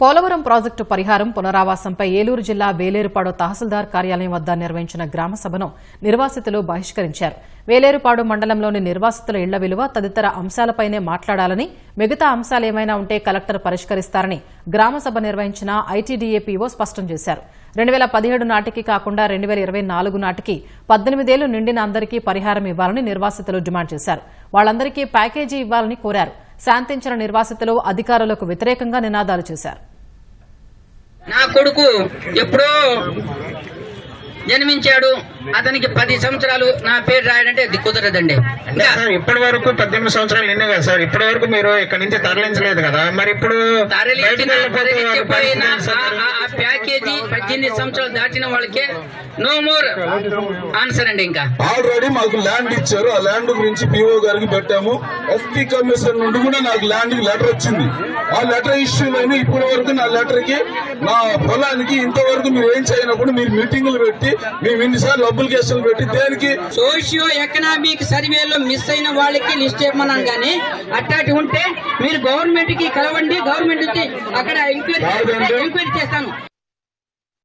Polavaram project పరిహారం పునరావాసంపై ఏలూరు జిల్లా వేలేరుపాడు తహసీల్దార్ కార్యాలయం వద్ద నిర్వహించిన గ్రామ సభను నిర్వాసితులు బహిష్కరించారు. వేలేరుపాడు మండలంలోని నిర్వాసితుల ఇళ్ళ విలువ తదితర అంశాలపైనే మాట్లాడాలని మిగతా అంశాలేమైనా ఉంటే కలెక్టర్ పరిష్కరిస్తారని గ్రామ సభ నిర్వహించిన ఐటీడీఏపీఓ స్పష్టం చేశారు. రెండు వేల పదిహేడు నాటికి కాకుండా రెండు వేల ఇరవై నాలుగు నాటికి పద్దెనిమిదేళ్ళు నిండిన అందరికీ పరిహారం ఇవ్వాలని నిర్వాసితులు డిమాండ్ చేశారు. వాళ్ళందరికీ ప్యాకేజీ ఇవ్వాలని కోరారు. శాంతించిన నిర్వాసితులు అధికారులకు వ్యతిరేకంగా నినాదాలు చేశారు. నా కొడుకు ఎప్పుడో జన్మించాడు. అతనికి పది సంవత్సరాలు. నా పేరు రాయడంటే అది కుదరదండి. ఇప్పటి వరకు పద్దెనిమిది సంవత్సరాలు నిన్నే కదా సార్. ఇప్పటి వరకు మీరు ఇక్కడ నుంచి తరలించలేదు కదా. మరి ఇప్పుడు తరలించిన పద్దెనిమిది సంవత్సరాలు దాటిన వాళ్ళకే నో మోర్ ఆన్సర్ అండి ఇంకా. ఆల్రెడీ మాకు ల్యాండ్ ఇచ్చారు. ఆ ల్యాండ్ గురించి పిఓ గారికి పెట్టాము. ఎస్పీ కమిషన్ నుండి కూడా నాకు ల్యాండ్ లెటర్ వచ్చింది. ఆ లెటర్ ఇష్యూలోని ఇప్పటి వరకు నా లెటర్కి నా పొలానికి ఇంతవరకు మీరు ఏం చేయనప్పుడు మీరు మీటింగులు పెట్టి మేము ఇన్నిసార్లు అప్లికేషన్లు పెట్టి దేనికి? సోషియో ఎకనామిక్ సర్వేలో మిస్ అయిన వాళ్ళకి లిస్ట్ ఇవ్వమన్నాను కానీ అట్టాటి ఉంటే మీరు గవర్నమెంట్కి కలవండి. గవర్నమెంట్ వచ్చి అక్కడ ఎంక్వైరీ ఎంక్వైరీ చేస్తాను